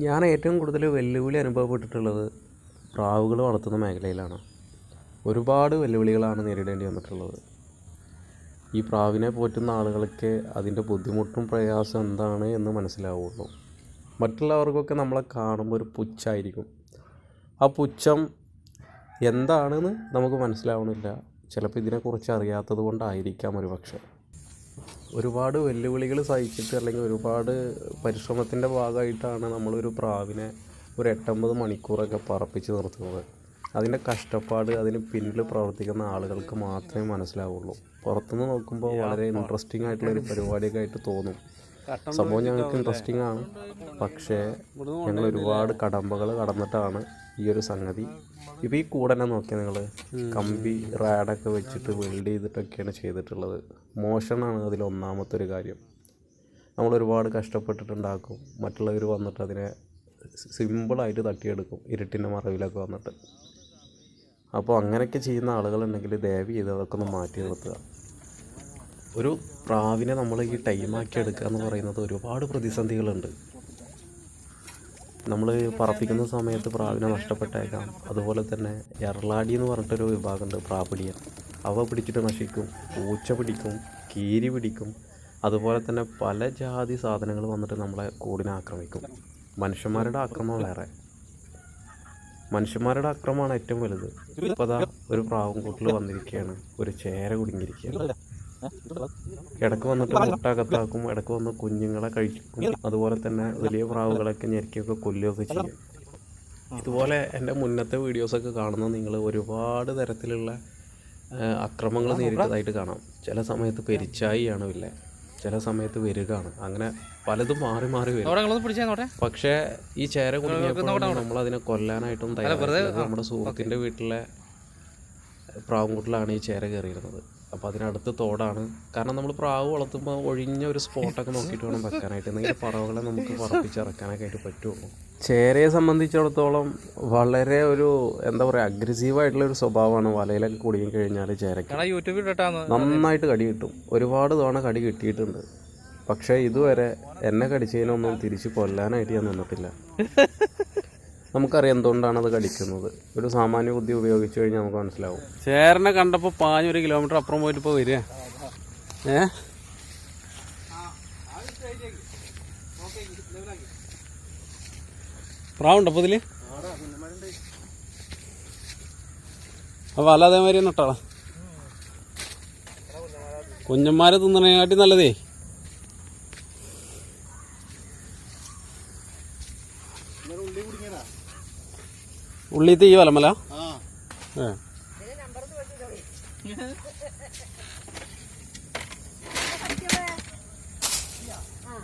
ഞാൻ ഏറ്റവും കൂടുതൽ വെല്ലുവിളി അനുഭവപ്പെട്ടിട്ടുള്ളത് പ്രാവുകൾ വളർത്തുന്ന മേഖലയിലാണ്. ഒരുപാട് വെല്ലുവിളികളാണ് നേരിടേണ്ടി വന്നിട്ടുള്ളത്. ഈ പ്രാവിനെ പോറ്റുന്ന ആളുകൾക്ക് അതിന്റെ ബുദ്ധിമുട്ടും പ്രയാസം എന്താണ് എന്ന് മനസ്സിലാവുള്ളൂ. മറ്റുള്ളവർക്കൊക്കെ നമ്മളെ കാണുമ്പോൾ ഒരു പുച്ഛായിരിക്കും ആ പുച്ഛം എന്താണെന്ന് നമുക്ക് മനസ്സിലാവണില്ല ചിലപ്പോൾ ഇതിനെക്കുറിച്ച് അറിയാത്തത് കൊണ്ടായിരിക്കാം ഒരു പക്ഷേ ഒരുപാട് വെല്ലുവിളികൾ സഹിച്ചിട്ട് അല്ലെങ്കിൽ ഒരുപാട് പരിശ്രമത്തിന്റെ ഭാഗമായിട്ടാണ് നമ്മളൊരു പ്രാവിനെ ഒരു എട്ടൊമ്പത് മണിക്കൂറൊക്കെ പറപ്പിച്ച് നിർത്തുന്നത്. അതിന്റെ കഷ്ടപ്പാട് അതിന് പിന്നിൽ പ്രവർത്തിക്കുന്ന ആളുകൾക്ക് മാത്രമേ മനസ്സിലാവുള്ളൂ. പുറത്തുനിന്ന് നോക്കുമ്പോൾ വളരെ ഇൻട്രസ്റ്റിംഗ് ആയിട്ടുള്ള ഒരു പരിപാടിയൊക്കെ ആയിട്ട് തോന്നും. സംഭവം ഞങ്ങൾക്ക് ഇൻട്രസ്റ്റിംഗ് ആണ്. പക്ഷേ ഞങ്ങൾ ഒരുപാട് കടമ്പകൾ കടന്നിട്ടാണ് ഈ ഒരു സംഗതി. ഇപ്പോൾ ഈ കൂടനെ നോക്കിയാൽ നിങ്ങൾ കമ്പി റാഡൊക്കെ വെച്ചിട്ട് വെൽഡ് ചെയ്തിട്ടൊക്കെയാണ് ചെയ്തിട്ടുള്ളത്. മോഷണാണ് അതിൽ ഒന്നാമത്തെ ഒരു കാര്യം. നമ്മൾ ഒരുപാട് കഷ്ടപ്പെട്ടിട്ടുണ്ടാക്കും. മറ്റുള്ളവർ വന്നിട്ട് അതിനെ സിമ്പിളായിട്ട് തട്ടിയെടുക്കും. ഇരുട്ടിന്റെ മറവിലൊക്കെ വന്നിട്ട്. അപ്പോൾ അങ്ങനെയൊക്കെ ചെയ്യുന്ന ആളുകളുണ്ടെങ്കിൽ ദയവ് ചെയ്ത് അതൊക്കെ ഒന്ന് മാറ്റി നിർത്തുക. ഒരു പ്രാവിനെ നമ്മൾ ഈ ടൈമാക്കി എടുക്കുക എന്ന് പറയുന്നത് ഒരുപാട് പ്രതിസന്ധികളുണ്ട്. നമ്മൾ പറപ്പിക്കുന്ന സമയത്ത് പ്രാവിനെ നഷ്ടപ്പെട്ടേക്കാം. അതുപോലെ തന്നെ എറളാടി എന്ന് പറഞ്ഞിട്ടൊരു വിഭാഗമുണ്ട് പ്രാപിടിയ അവ പിടിച്ചിട്ട് നശിക്കും പൂച്ച പിടിക്കും കീരി പിടിക്കും. അതുപോലെ തന്നെ പല ജാതി സാധനങ്ങൾ വന്നിട്ട് നമ്മളെ കൂടിനെ ആക്രമിക്കും. മനുഷ്യന്മാരുടെ ആക്രമണം വേറെ. മനുഷ്യന്മാരുടെ ആക്രമമാണ് ഏറ്റവും വലുത്. ഇപ്പോൾ ഒരു പ്രാവും കൂട്ടിൽ വന്നിരിക്കുകയാണ് ഒരു ചേര കുടുങ്ങിയിരിക്കുകയാണ്. ഇടയ്ക്ക് വന്നിട്ട് മുട്ട കത്താക്കും ഇടയ്ക്ക് വന്ന് കുഞ്ഞുങ്ങളെ കഴിക്കും. അതുപോലെ തന്നെ വലിയ പ്രാവുകളൊക്കെ ഞെരിക്കൊക്കെ കൊല്ലുകയൊക്കെ ചെയ്യും. ഇതുപോലെ എന്റെ മുന്നത്തെ വീഡിയോസൊക്കെ കാണുന്ന നിങ്ങൾ ഒരുപാട് തരത്തിലുള്ള അക്രമങ്ങൾ നേരിട്ടതായിട്ട് കാണാം. ചില സമയത്ത് പെരിച്ചായിയാണ് ഇല്ല ചില സമയത്ത് വരികയാണ്. അങ്ങനെ പലതും മാറി മാറി വരും. പക്ഷേ ഈ ചേര കുടുങ്ങിയപ്പോഴാണ് നമ്മൾ അതിനെ കൊല്ലാനായിട്ടും തയ്യാറായത് നമ്മുടെ സുഹൃത്തിന്റെ വീട്ടിലെ പ്രാവുംകൂട്ടിലാണ് ഈ ചേര കയറിയിരുന്നത്. അപ്പോൾ അതിനടുത്ത് തോടാണ്. കാരണം നമ്മൾ പ്രാവ് വളർത്തുമ്പോൾ ഒഴിഞ്ഞ ഒരു സ്പോട്ടൊക്കെ നോക്കിയിട്ട് വേണം വെക്കാനായിട്ട്. എന്തെങ്കിലും പറവുകളെ നമുക്ക് പറപ്പിച്ചിറക്കാനൊക്കെ ആയിട്ട് പറ്റുള്ളൂ ചേരയെ സംബന്ധിച്ചിടത്തോളം വളരെ ഒരു എന്താ പറയുക അഗ്രസീവായിട്ടുള്ള ഒരു സ്വഭാവമാണ് വലയിലൊക്കെ കുടുങ്ങി കഴിഞ്ഞാൽ ചേരയ്ക്ക് യൂട്യൂബിൽ നന്നായിട്ട് കടി കിട്ടും. ഒരുപാട് തവണ കടി കിട്ടിയിട്ടുണ്ട്. പക്ഷേ ഇതുവരെ എന്നെ കടിച്ചതിനൊന്നും തിരിച്ച് കൊല്ലാനായിട്ട് ഞാൻ നിന്നിട്ടില്ല. നമുക്കറിയാം എന്തുകൊണ്ടാണ് അത് കടിക്കുന്നത് ഒരു സാമാന്യ ബുദ്ധി ഉപയോഗിച്ച് കഴിഞ്ഞാൽ നമുക്ക് മനസ്സിലാവും. ചേരനെ കണ്ടപ്പോൾ പാഞ്ഞ് ഒരു കിലോമീറ്റർ അപ്പുറം പോയിട്ട് ഇപ്പോൾ വരിക. ഏ? പ്രാവുണ്ടോ അപ്പോൾ ഇതിൽ? അപ്പോൾ അല്ല അതേമാതിരി തന്നെ ഇട്ടാളാ. കുഞ്ഞന്മാരെ തിന്നണേക്കാട്ടി നല്ലതേ. ഉള്ളി ഉള്ളി ഈ വലമല? ഏ ആ.